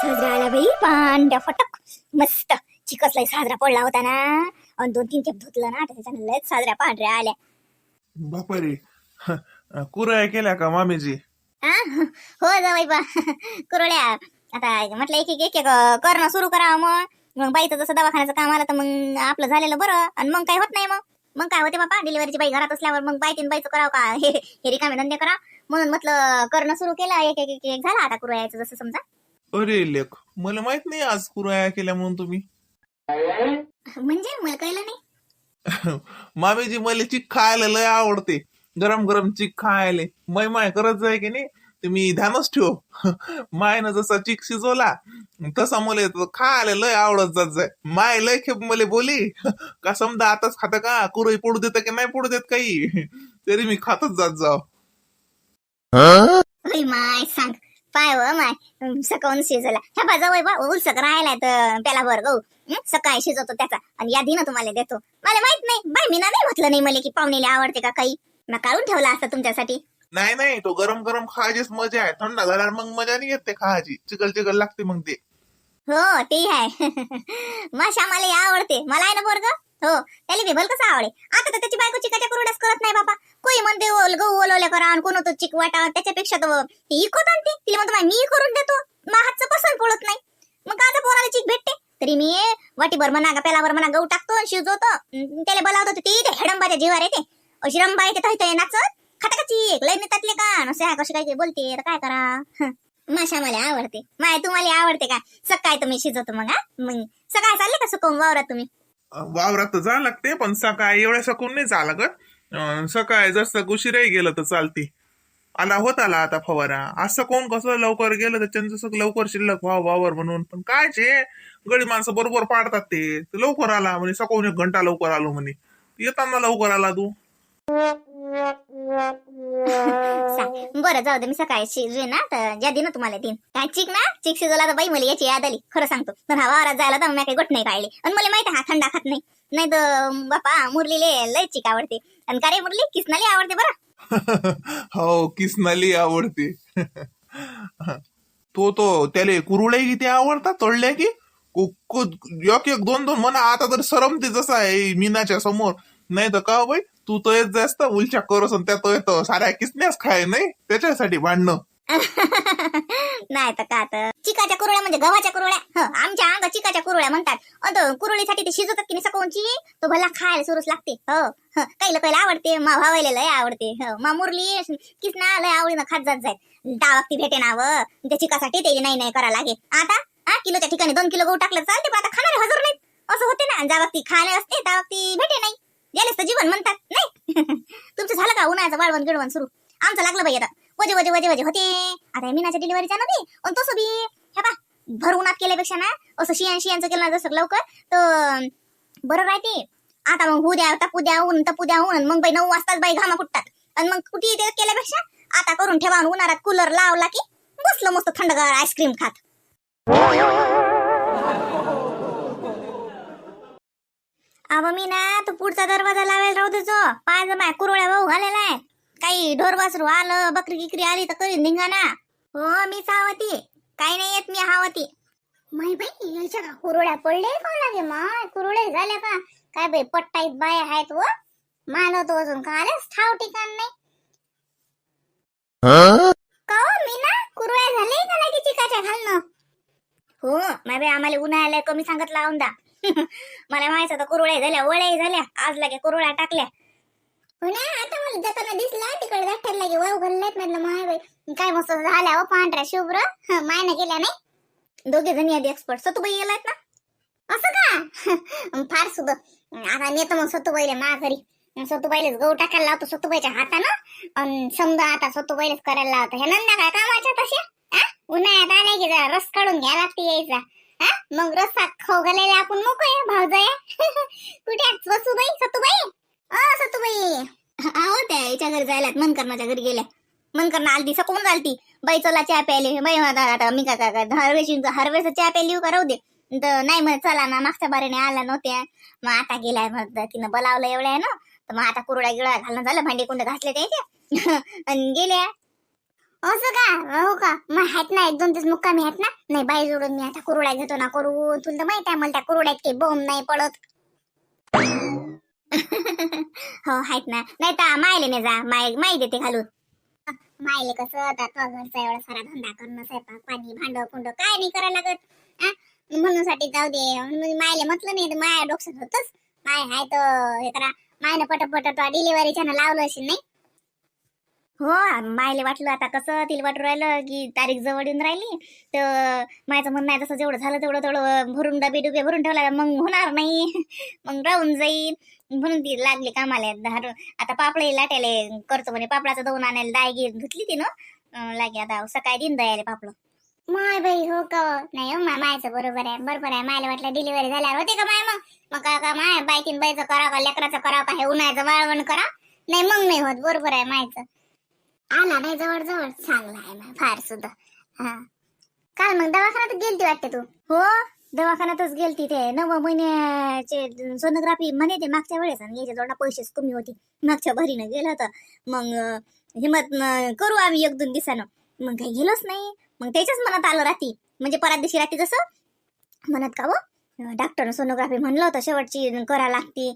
साजरा आला बाई. पांड्या फटक. मस्त. चिकसलाही साजरा पडला होता ना. आणि दोन तीन खेप धुतलं ना त्याच्यानं लयच साजऱ्या पांढऱ्या आल्या. बापारे. कुरळ्या केल्या का मामीजी? हा हो जावाई बा कुरड्या आता म्हटलं एक एक एक एक करणं सुरू करावं मग. मग बाईचं जसं दवाखान्याचं काम आलं तर मग आपलं झालेलं बरं. आणि मग काही होत नाही मग. मग काय होते बाबा डिलिव्हरीची बाई घरात असल्यावर मग बाई तीन बाईचं करावं का? हे हे रिकामे धंदे करा. म्हणून म्हटलं करणं सुरू केलं. एक एक एक एक झाला आता कुरड्याचं जसं समजा. अरे लेख मला माहीत नाही आज कुरळ्या केल्या म्हणून तुम्ही. म्हणजे मला कळलं नाही? मामीजी मला चिक खायला लय आवडते. गरम गरम चिक खायला. मै माय करत जाय की नाही ते मी ध्यानच ठेव. मायनं जसा चिक शिजवला तसा मला तो खायला लय आवडत जात जाय. माय लय खेप मला बोली. का समजा आताच खाता का? कुरई पडू देत की नाही पडू देत काही? तरी मी खातच जात जाव. होय माय सांग. पाय व माय. सकाळून शिजला. ह्या बा जवळ बा उलसक राहिलाय तर त्याला वर गहू? सकाळी शिजवतो त्याचा. आणि यादी ना तुम्हाला देतो. मला माहीत नाही. बाय मी ना नाही म्हटलं नाही मला की पाहुणेले आवडते का काही. ना काढून ठेवला असता तुमच्यासाठी. नाही नाही. तो गरम गरम खायचीच मजा आहे. थंड झाल्यावर मग मजा नाही येत खायची. चिकल चिकल लागते मग ते. हो ते आहे. माशा मला आवडते. मला आहे ना पोरग? हो त्याला विभल कसं आवडे. आता तर त्याची बायको चिकाच्या कुरडस करत नाही बाबा कोई म्हणते गहू ओलवल्या करा आणि कोण होतं चिक वाटा. त्याच्यापेक्षा तर ती इकत आणते तिला म्हणतो मी करून देतो. मा हातचं पसंत पडत नाही. मग का आता पोराला चिक भेटते? तरी मी वाटीभर म्हणा का पेलावर म्हणा गहू टाकतो आणि शिजवतो. त्याला बोलावतो ते ती ते हेडंबाच्या जीवार येते. अशी रंबा येते तर नाचत. खाता का चिक? लय नेतातले का नसे कशी काय बोलते तर काय करा? माशा मला आवडते. माय तुम्हाला आवडते का? सकाळी तुम्ही शिजवतो मग हा. मग सकाळी चालले का सुकवून वावरात तुम्ही? वावरात तर जा लागते पण सकाळी एवढ्या सकून नाही जा लागत. सकाळी जसं उशिराही गेलं तर चालते आला होत आला आता फवारा. असं कोण कसं लवकर गेलं तर त्यांचं सगळं लवकर शिल्लक व्हावं वावर म्हणून. पण कायचे गडी माणसं बरोबर पाडतात ते लवकर आला म्हणे सकाळून एक घंटा लवकर आलो म्हणे. येताना लवकर आला तू. बरं जाऊ दे मी सकाळी शिजवे ना तर ज्या दिन तुम्हाला देईन. काय चिक ना? चिक शिजवला तर बाई मला याची याद आली. खरं सांगतो. पण हा वावरात जायला तर मी काही गोट नाही काढली आणि मला माहिती हा थंडा खात नाही. नाही तर बापा मुरलीले लय चिक आवडते. आणि का रे मुरली? किसनाली आवडते बरं. हो किसनाली आवडते. तो तो त्याले कुरुळे किती आवडतात तळल्या की? एक एक दोन दोन म्हणा आता तर सरमते जसा आहे मीनाच्या समोर. नाही तर का हो बाई? तू तर येत जास्त उलच्या करस आणि तो येतो साऱ्या किसण्यास खाय नाही? त्याच्यासाठी भांडणं. नाही तर का तर? चिकाच्या कुरुळ्या म्हणजे गव्हाच्या कुरुळ्या आमच्या अंग चिकाच्या कुरुळ्या म्हणतात. अन कुरळीसाठी ते शिजवतात की नाही सकाळची? तो भला खायला सुरूच लागते. हो काही लोकांना आवडते. मा भावायला लय आवडते. हो मा मुरली किसना लय आवडीनं खात जात जाय. डावाक ती भेटे नाव त्या चिकासाठी ते नाही नाही करा लागे. आता हा किलोच्या ठिकाणी दोन किलो गहू टाकलं तर चालते पण आता खाणारे हजर नाहीत. असं होते ना जावाक ती खाणे असते त्या ती भेटे नाही. गेलेच तर जीवन म्हणतात नाही? तुमचं झालं का? उन्हाळ्याचं वाळवण गिळवण सुरू. आमचं लागलं बाई आता. वजे वजे वजे वजे होते. आता मीनाच्या डिलिव्हरीच्या ना बी आणि तसं बी हे पा भर उन्हात केल्यापेक्षा ना असं शियान शियांचं केलं ना जसं लवकर तर बरं राहते. आता मग होऊ द्या टपू द्या ऊन टपू द्या ऊन. मग बाई नऊ वाजताच बाई घामा फुटतात. आणि मग कुठे ते केल्यापेक्षा आता करून ठेवा. उन्हाळ्यात कूलर लावला की बसलं मस्त थंडगार आईस्क्रीम खात. अव मी ना तो पुढचा दरवाजा लावायला राहू देचो पाय जमाय कुरवळ्या भाऊ घालेला आहे. काही ढोर वासरू आलं बकरी किकरी आली तर कधी निघा ना हो मीच हावती काही नाही येत मी हावती. माही बाई याच्या का कुरवड्या पडले का लागे माय कुरवड्या झाल्या का? काय बाई पट्टाईत बाया आहेत व? तो अजून का आलेच ठाव ठिकाण नाही. का हो, मी ना कुरवड्या झाले का लागे चिकाच्या घालणं? हो माय बाई आम्हाला उन्हाळ्याला कमी सांगत लावून दा मला माहीत होतं कुरुळ्या झाल्या वळ्या झाल्या आज लागे कुरुळ्या टाकल्या. हो आता मला जाताना दिसला तिकडे गाठ्याला लागे वाव घालण्यात म्हटलं माय बाई. काय मस्त झाल्या हो पांढऱ्या शुभ्र. मायने मायनं गेल्या नाही. दोघे जणी आधी एक्सपर्ट सतुबाई गेलात ना? असं का? फार सुद्धा आता नेतो मग सतुबाईला मा घरी. सतुबाईलाच गहू टाकायला लावतो सतुबाईच्या हातानं. आणि समजा आता सतुबाईलाच करायला लावतो. ह्या नंदा काय कामाच्या तशा? उन्हाळ्यात आले की जरा रस काढून घ्या लागते यायचा. हा? मग रस्सा खाऊ घालायला आपण मोकळे भावजाया कुठे आहेत वसुबाई सतुबाई? अ सतुबाई. आहो त्या याच्या घरी जायला मनकरणाच्या घरी गेल्या. मनकरणं आलती सकून आलती. बाई चला चहा प्यायले. बाई आता आता मी काय काय हरवेशी हरवेस चहा प्यायली का? राहू दे. तर नाही मग चला ना मागच्या बारीने आल्या नव्हत्या. मग आता गेलाय मग तिनं बोलावलं एवढ्या आहे ना. तर मग आता कुरडा गिळा घालणं झालं भांडे कुंड घासले त्याचे. आणि गेल्या. असं का? हो का? मग आहेत ना एक दोन दिवस मुक्कामी आहेत ना? नाही बाई जोडून मी आता कुरुड्या घेतो ना करू तुला तर माहीत आहे मला त्या कुरुड्यात काही बोंब नाही पडत. हो आहेत ना. नाही तर मायले नाही जा. माय माई देते घालून मायले कसं आता तो घरचा एवढा सारा धंदा करणं स्वयंपाक पाणी भांड कुंड काय नाही करायला लागत म्हणून साठी जाऊ दे. म्हणजे मायले म्हटलं नाही तर माया डोक्यात होतच. माय हाय तर हे करा. मायनं पटपट डिलिव्हरीच्या लावलं असेल नाही? हो मायले वाटलं आता कसं तिला वाटून राहिलं की तारीख जवळ येऊन राहिली. तर मायचं म्हणणं आहे तसं जेवढं झालं तेवढं तेवढं भरून डबे डुबे भरून ठेवला मग होणार नाही. मग राहून जाईल. म्हणून ती लागली कामाला धार आता पापडे लाटायले करतो म्हणे पापडाचं दोन आणायला दाय गी धुतली ती ना लागे आता सकाळी दिन द्यायला पापड. माय बाई हो का? नाही हो मायचं बरोबर आहे बरोबर आहे. मायला वाटलं डिलिव्हरी झाल्यावर होते का माय मग? मग का का माय बायकीन बाईचं करावं का लेकराचं करावं का हे उन्हाळ्याचं वाळवण करा. नाही मग नाही होत बरोबर आहे मायचं. आला नाही जवळ जवळ चांगला आहे ना फार सुद्धा. हा. काल मग दवाखान्यात गेलती वाटते तू? हो दवाखान्यातच गेलती ते. नव महिन्याचे सोनोग्राफी म्हणे ते मागच्या वेळेस आणि याच्या जोडा पैसेच कमी होती. मागच्या भरीनं गेलं तर मग हिमत हिम्मत करू आम्ही एक दोन दिवसानं. मग काही गेलोच नाही. मग त्याच्याच मनात आलं रात्री. म्हणजे परत दिवशी रात्री जसं म्हणत का हो, व डॉक्टरनं सोनोग्राफी म्हणलं होतं शेवटची करा लागते.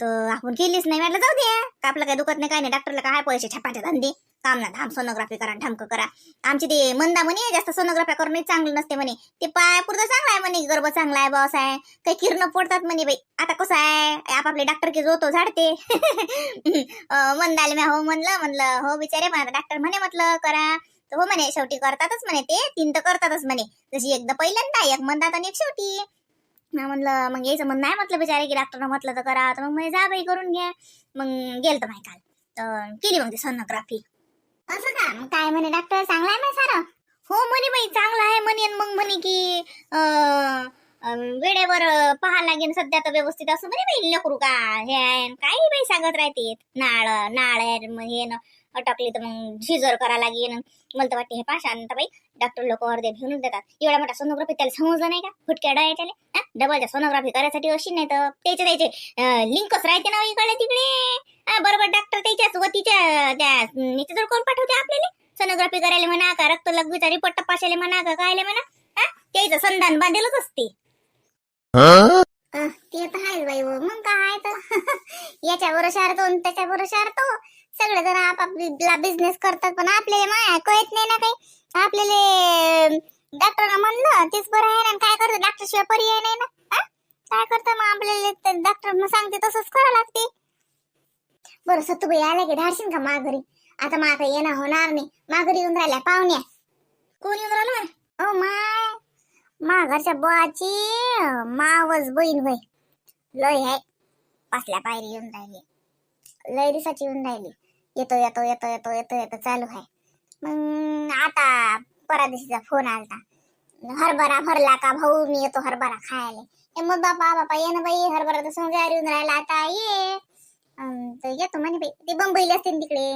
तर आपण केलीच नाही. म्हटलं जाऊ दे. का आपलं काही दुखत नाही काय नाही. डॉक्टरला काय पैसे छापाचे धंदे. काम ना धाम सोनोग्राफी करा ढामक करा. आमची ते मंदा म्हणे जास्त सोनोग्राफी करून चांगलं नसते म्हणे. ते पाय पुरतं चांगला आहे म्हणे गर्भ चांगला आहे बॉस आहे. काही किरण पडतात म्हणे बाई. आता कसं आहे आपापले डॉक्टर की जो तो झाडते. अं, मंदाले म्या हो म्हणलं म्हणलं हो बिचारे पण आता डॉक्टर म्हणे म्हटलं करा. तर हो म्हणे शेवटी करतातच म्हणे ते तीन तर करतातच म्हणे. जशी एकदा पहिल्यांदा एक मंदात आणि एक शेवटी. मग म्हणलं मग यायचं म्हण नाही म्हटलं बिचारे की डॉक्टरनं म्हटलं तर करा. तर मग म्हणे जा बाई करून घ्या. मग गेलं तर माहिती काल. तर केली मग ती सोनोग्राफी असं का? मग काय म्हणे? डॉक्टर चांगला आहे ना सारं? हो म्हणे बाई चांगला आहे म्हणे आणि मग म्हणे की अं, वेळेवर पाहा लागेल सध्या तर व्यवस्थित असं म्हणे बाई लेकरू का? हे काही बाई सांगत राहते. नाळ नाळ हे ना अटकली तर मग झिजर करा लागेल मला तर वाटते हे पाशांत बाई. डॉक्टर लोक अर्धे घेऊन देतात. एवढा मोठा सोनोग्राफी त्याला समजलं नाही का? फुटक्या डोळ्याच्या डबलच्या सोनोग्राफी करायसाठी अशी नाही तर त्याचे त्याचे लिंकच राहते ना इकडे तिकडे. बरोबर डॉक्टर त्याच्याच वतीच्या त्या नीचे कोण पाठवते आपल्याला? सोनोग्राफी करायला म्हणा का? रक्त लघवीचा रिपोर्ट तपासायला म्हणा का? कायले म्हणा? हा? त्याचं संधान बांधेलच असते. ते तर आहेच बाई हो. मग काय तर? याच्यावर शारतो आणि त्याच्यावर शारतो सगळे जण आपापला बिझनेस करतात पण आपल्याला माया कळत नाही ना काही. आपल्याला डॉक्टरना म्हणलं तेच बरं आहे ना. काय करतो? डॉक्टर शिवाय पर्याय नाही ना? काय करतो मग आपल्याला? डॉक्टर सांगते तसंच करावं लागते. बरं सत्तूबाई आल्या की धाडशील का माघरी? आता माग येणं होणार नाही. माघरी येऊन राहिल्या पाहुण्या. कोण येऊन राहिलं ओ माय माघरच्या बुवाची मावस बहीण होय. लय आहे पासल्या पायरी येऊन राहिली. लय दिसाची येऊन राहिली. येतो येतो येतो येतो येतो येतो चालू आहे मग आता परादिशीचा फोन आलता. हरभरा भरला का भाऊ? मी येतो हरभरा खायला. ए मग बापा बापा ये ना बाई. हरभरा तर समजा येऊन राहिला. आता ये. तर येतो म्हणे बाई. ते बंबईला असते तिकडे.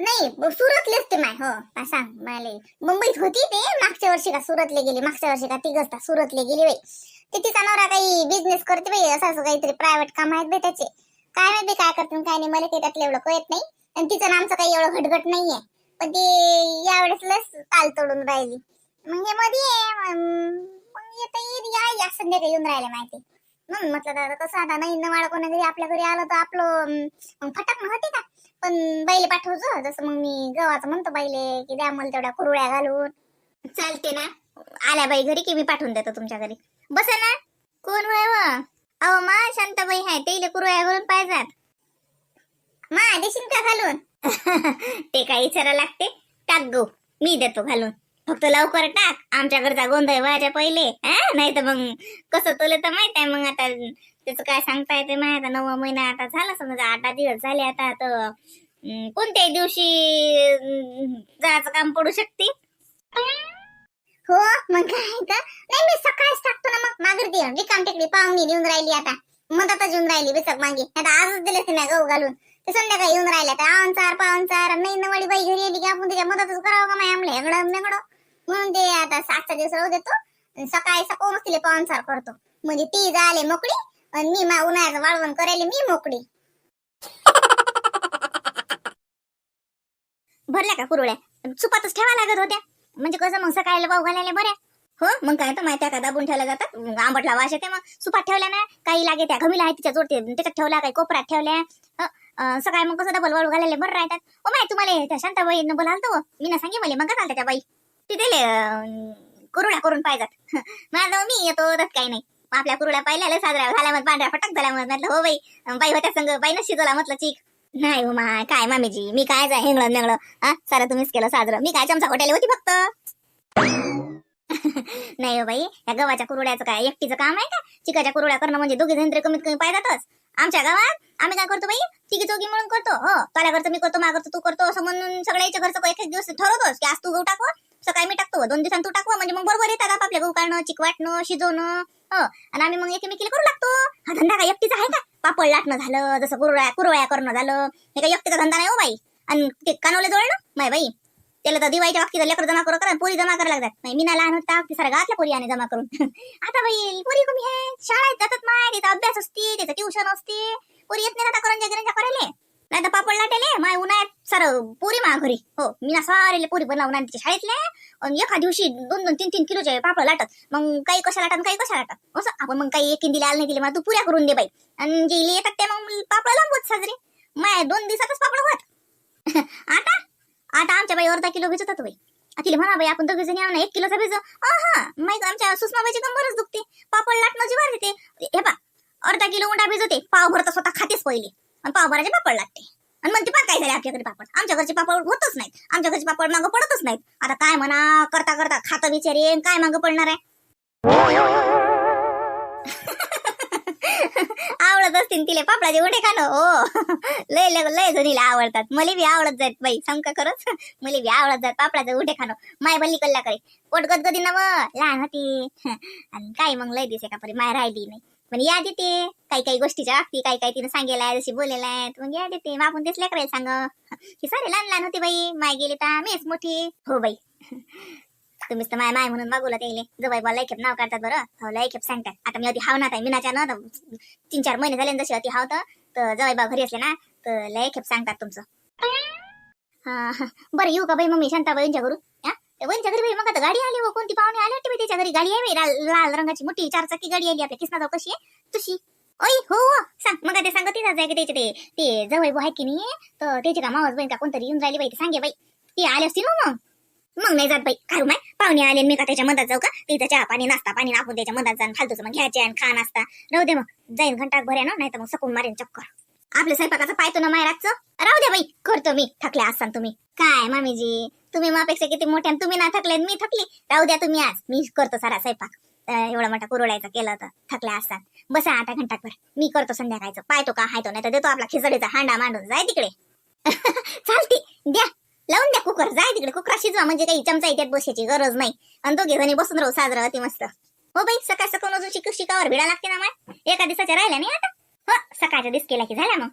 नाही सुरतलेच सुरतले असते माय हो. सांग माले मुंबईत होती ते मागच्या वर्षी का सुरतले गेली मागच्या वर्षी का तिघसता सुरतले गेली बाई. ते तिचा नवरा काही बिझनेस करते बाई असं असं काहीतरी प्रायव्हेट काम आहेत बाई त्याचे. काय माहिती काय करते काय नाही मला काही त्यातलं एवढं कळत नाही. आणि तिचं नामचं काही एवढं घटघट नाहीये. पण ते यावेळेस लस ताल तोडून राहिली. मग हे मध्ये मग येता येईल या संध्याकाळी येऊन राहिले माहिती. म्हणून म्हटलं दादा कसं आता नाही न वाळ कोणा घरी आपल्या घरी आलं तर आपलं फटाक होते का? पण बाईले पाठवतो जसं मग मी गव्हाचं म्हणतो बाईले की द्या मला तेवढ्या कुरड्या घालून. चालते ना. आल्या बाई घरी की मी पाठवून देतो तुमच्या घरी. बसा ना. कोण होय व अहो मा शांताबाई आहे तेले कुरड्या घालून पाहिजात मा देशील का घालून? ते काय विचारा लागते. टाक गो मी देतो घालून. फक्त लवकर टाक. आमच्या घरचा गोंधळ व्हायच्या पहिले. नाही तर मग कसं तुला तर माहीत आहे मग आता. त्याचं काय सांगता येते नाही आता नववा महिना आता झाला समजा आठ दिवस झाले आता तर कोणत्याही दिवशी जायचं काम पडू शकते? हो मग काय तर? नाही मी सकाळीच टाकतो ना मग. मागर दे. रिकाम टेकडी पाहुणी देऊन राहिली आता. मधातच येऊन राहिली बेचक मागे. आता आजच दिले ते नाही गहू घालून. ते संध्याकाळी येऊन राहिल्या तर आवन पावन चार. नाही नवाडी बाई घरी येली की आपण त्याच्या मदतच करावं का माय आमले? हेगडं मेगडं. म्हणून ते आता सातचा दिवस राहू देतो. सकाळी सकाळूनच तिला पाहुणचार करतो. म्हणजे ती झाले मोकळी. आणि मी मा उन्हाळ्याचं वाळवण करायला मी मोकळी. भरल्या का कुरुळ्या सुपातच ठेवा लागत होत्या. म्हणजे कसं मग सकाळी वाहू घालायला बऱ्या? हो मग काय तर माहिती आहे का? दाबून ठेवल्या जातात. आंबट आंबटला वास येते मग. सुपात ठेवल्या ना काही लागे त्या घमीला आहे तिच्या जोडते. त्याच्यात ठेवल्या काही कोपरात ठेवल्या. सकाळी मग कसं डबल वाळू घालायला बरं राहतात. ओ माय तुम्हाला त्या शांताबाईनं बोलालतो हो. तो मी ना सांगे मला मग का त्या बाई? ती दिले कुरुड्या करून पाहिजात. माझं मी येतो काही नाही. आपल्या कुरुडा पाहिल्या साजरा झाला मग पांढऱ्या फटक झाल्या मग म्हटलं हो बाई बाई होत्या संग बाई नशी शिजवला म्हटलं चीक. नाही हो माय काय मामीजी मी काय जाय हेंगळं मेंगळं हा? सारं तुम्हीच केलं साजरं मी काय चमचा हॉटेल होती फक्त. नाही हो बाई या गव्हाच्या कुरुड्याचं काय एकटीचं काम आहे का? चिकाच्या कुरुड्या करणं म्हणजे दोघे जण तरी कमीत कमी पाहिजातच आमच्या गावात आम्ही काय करतो बाई तिघी चौघी मिळून करतो हो. त्याला घरचं मी करतो मा करतो तू करतो असं म्हणून सगळ्याच्या घरचं एक एक दिवस ठरवतोस की आज तू गहू टाकव सकाळी मी टाकतो. दोन दिवसांनी तू टाकव. म्हणजे मग बरोबर येतात आपल्या गहू काढणं चिक वाटणं शिजवणं. हो. आणि आम्ही मग एकमेकीला करू लागतो. हा धंदा काय एकटीचा आहे का? पापड लाटणं झालं जसं कुरवळ्या कुरवळ्या करणं झालं. हे काय एकटीचा धंदा नाही हो बाई. आणि ते कानवले जोडणं माय बाई. त्याला तर दिवाळीच्या बाबतीत लेकर जमा करू करा पोरी जमा करायला लागतात. नाही मी ना लहान होता की सारा गावातल्या पोरी आणि जमा करून. आता बाई पोरी कमी आहे. शाळेत जातात माय. त्याचा अभ्यास असते त्याचं ट्युशन असते. पोरी येत नाही आता करंजा गिरंजा करायला. नाही तर पापड लाटेले माय उन्हाळ्यात सर पुरी मा घरी. हो मी ना सारेले पुरी बनवून आणते शाळेतले. एका दिवशी दोन दोन तीन तीन किलोचे पापड लाटत. मग काही कशा लाटत काही कशा लाटत असं आपण मग काही एकीन दिले आलं नाही दिले मग तू पुऱ्या करून दे बाई. आणि जे येतात ते मग पापड लांबवत साजरे. माय दोन दिवसातच पापड होत. आता? आता आमच्या बाई अर्धा किलो भिजवतात बाई. तिला म्हणा बाई आपण दोघे जणी आहो ना एक किलोचा भिजव. हा माहीत आमच्या सुषमाबाईची कंबरच दुखते. पापड लाटणं जीवार येते. हे पा अर्धा किलो उंडा भिजवते. पावभर तर स्वतः खातेच पहिले. आणि पावभाराचे पापड लागते. आणि म्हणते पा काय झाले आपल्याकडे पापड? आमच्या घरचे पापड होतच नाहीत. आमच्या घरचे पापड मागं पडतच नाहीत. आता काय म्हणा करता करता खातं बिचारे काय मागं पडणार आहे? आवडत असतील तिले पापडाचे उठे खाणं हो. लय लय लय जणीला आवडतात. मला बी आवडत जात बाई समका खरंच? मला बी आवडत जात पापडाचे उठे खाणं. माय बल्ली कल्ला करे पोट गदगदी ना मग लहान होती. आणि काय मग लय दिसे का परी माय राहिली नाही. पण याद येते काही काही गोष्टीच्या बाबतीत काही काही तिने सांगेल आहे जशी बोलेला आहे मग याद येते मग आपण तेच लेकरायला सांग. ही सारे लहान लहान होते बाई माय गेली तर मीच मोठी. हो बाई. तुम्हीच तर माय माय म्हणून मागवलं त्याले जवळ बा लयखेप नाव काढतात बरं. हो लयखेप सांगतात. आता मी अति हाव ना मिनाच्या ना तर तीन चार महिने झाले ना जशी अति हाव तर. जवाई जवळ बा घरी असले ना तर लयखेप सांगतात तुमचं. हा, बरं येऊ का बाई मग मी शांताबाईंच्या घरून? हा? वहिनीच्या घरी मग आता गाडी आली व कोणती पाहुणे आले वाटते त्याच्या घरी? गाडी आहे लाल लाल रंगाची मोठी चार चाकी गाडी आली आपल्या किसना जाऊ कशी आहे? तुशी. ओय हो, हो सांग मग ते सांगत जाय की त्याचे ते ते जवळ भाऊ आहे की नाही तर त्याची का मावस बहीण का कोणतरी येऊन राहिली बाई सांगे बाई. ते आले असतील मग. मग नाही जात बाई. खारू हो माय पाहुणे आले मी का त्याच्या मधात जाऊ का? तिचा चहा पाणी नाश्ता पाणी आपण त्याच्या मधात जाऊन फालतूच मग घ्यायचे आणि खा नाश्ता. राहू दे मग. जाईन घंटा भर्या ना नाही तर मग सकून मारेन चक्कर. आपल्या स्वयंपाकाचं पाहतो ना मायराचं राहू दे बाई करतो मी थकले असाल तुम्ही. काय मामीजी तुम्ही मापेक्षा किती मोठ्या तुम्ही ना थकले मी थकली. राहू द्या तुम्ही आज मी करतो सारा स्वयंपाक. एवढा मोठा कुरवड्याचा केला तर थकल्या असतात बसा आता घंटाभर मी करतो संध्याकाळचं. पाहतो का हायतो नाही तर देतो आपला खिचडीचा हांडा मांडून. जाय तिकडे. चालते द्या. लावून द्या कुकर जाय तिकडे. कुकरा शिजवा म्हणजे काही चमचा इथे बसायची गरज नाही. आणि दोघे जणी बसून राहू साजरं अति मस्त. हो बाई सकाळ सकाळ अजून शिकू शिकावर भिडा लागते ना माय? एका दिवसाच्या राहिल्या नाही आता? हो सकाळच्या दिस केला की झाला मग.